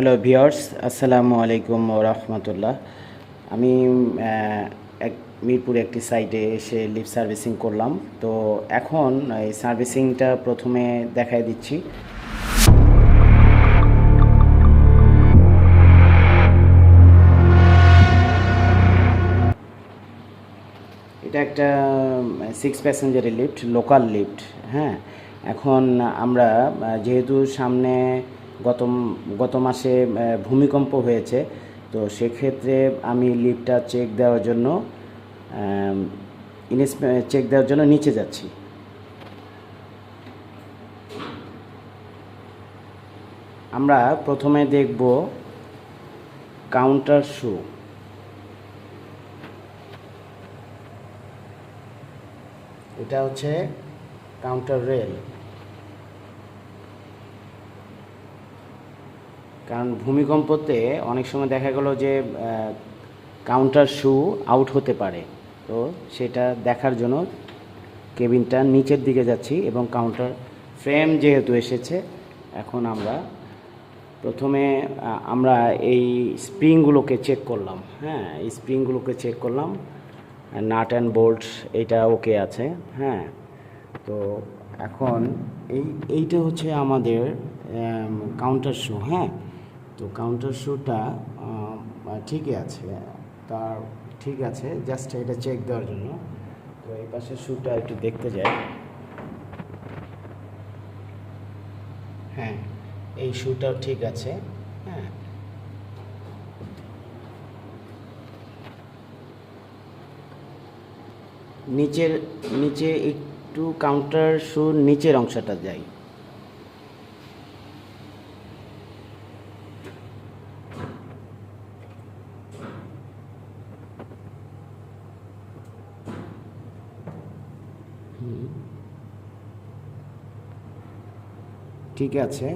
Hello viewers আসসালামু আলাইকুম রহমতুল্লাহ আমি এক, মিরপুর একটি সাইটে এসে লিফট সার্ভিসিং করলাম। তো এখন এই সার্ভিসিংটা প্রথমে দেখাই দিচ্ছি। এটা একটা সিক্স প্যাসেঞ্জারের লিফট লোকাল লিফট হ্যাঁ? এখন আমরা যেহেতু সামনে গত গত মাসে ভূমিকম্প হয়েছে। তো সেক্ষেত্রে আমি লিফটটা চেক দেওয়ার জন্য ইনস্পে চেক দেওয়ার জন্য নিচে যাচ্ছি। আমরা প্রথমে দেখব কাউন্টার শু এটা হচ্ছে কাউন্টার রেল কারণ ভূমিকম্পতে অনেক সময় দেখা গেল যে কাউন্টার শু আউট হতে পারে। তো সেটা দেখার জন্য কেবিনটা নিচের দিকে যাচ্ছি এবং কাউন্টার ফ্রেম যেহেতু এসেছে, এখন আমরা প্রথমে আমরা এই স্প্রিংগুলোকে চেক করলাম। হ্যাঁ এই স্প্রিংগুলোকে চেক করলাম। নাট অ্যান্ড বোল্ট এটা ওকে আছে। হ্যাঁ তো এখন এই, এইটা হচ্ছে আমাদের কাউন্টার শু হ্যাঁ তো কাউন্টার শুটা ঠিকই আছে। তার ঠিক আছে জাস্ট এটা চেক দেওয়ার জন্য। তো এই পাশের শুটা একটু দেখতে যাই। হ্যাঁ এই শুটাও ঠিক আছে হ্যাঁ। নিচের, নিচে একটু কাউন্টার শুর নিচের অংশটা যাই। ঠিক আছে।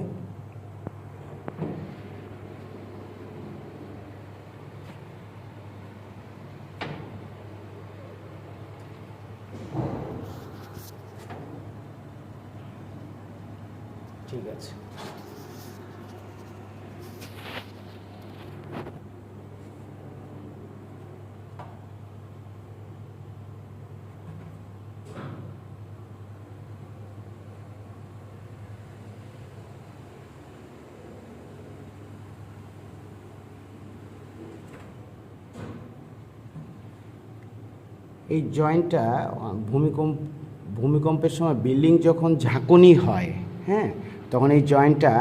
ঠিক আছে। এই জয়েন্টটা, ভূমিকম্প, ভূমিকম্পের সময় বিল্ডিং যখন ঝাঁকুনি হয় হ্যাঁ তখন এই জয়েন্টটা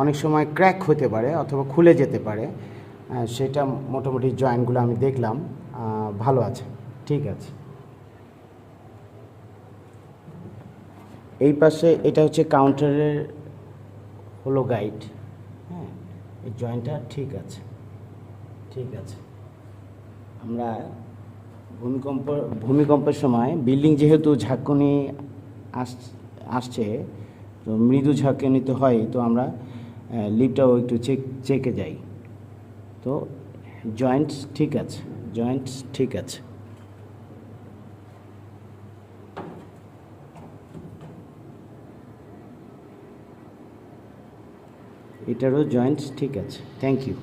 অনেক সময় ক্র্যাক হতে পারে অথবা খুলে যেতে পারে। সেটা মোটামুটি জয়েন্টগুলো আমি দেখলাম। ভালো আছে, ঠিক আছে। এই পাশে এটা হচ্ছে কাউন্টারের হলো গাইড হ্যাঁ এই জয়েন্টটা ঠিক আছে ঠিক আছে। আমরা ভূমিকম্প, ভূমিকম্পের সময় বিল্ডিং যেহেতু ঝাঁকুনি আস, আসছে, তো মৃদু ঝাঁকুনি তো হয়, তো আমরা লিফটাও একটু চেক, চেকে যাই। তো জয়েন্টস ঠিক আছে, জয়েন্টস ঠিক আছে। এটারও জয়েন্টস ঠিক আছে, থ্যাংক ইউ।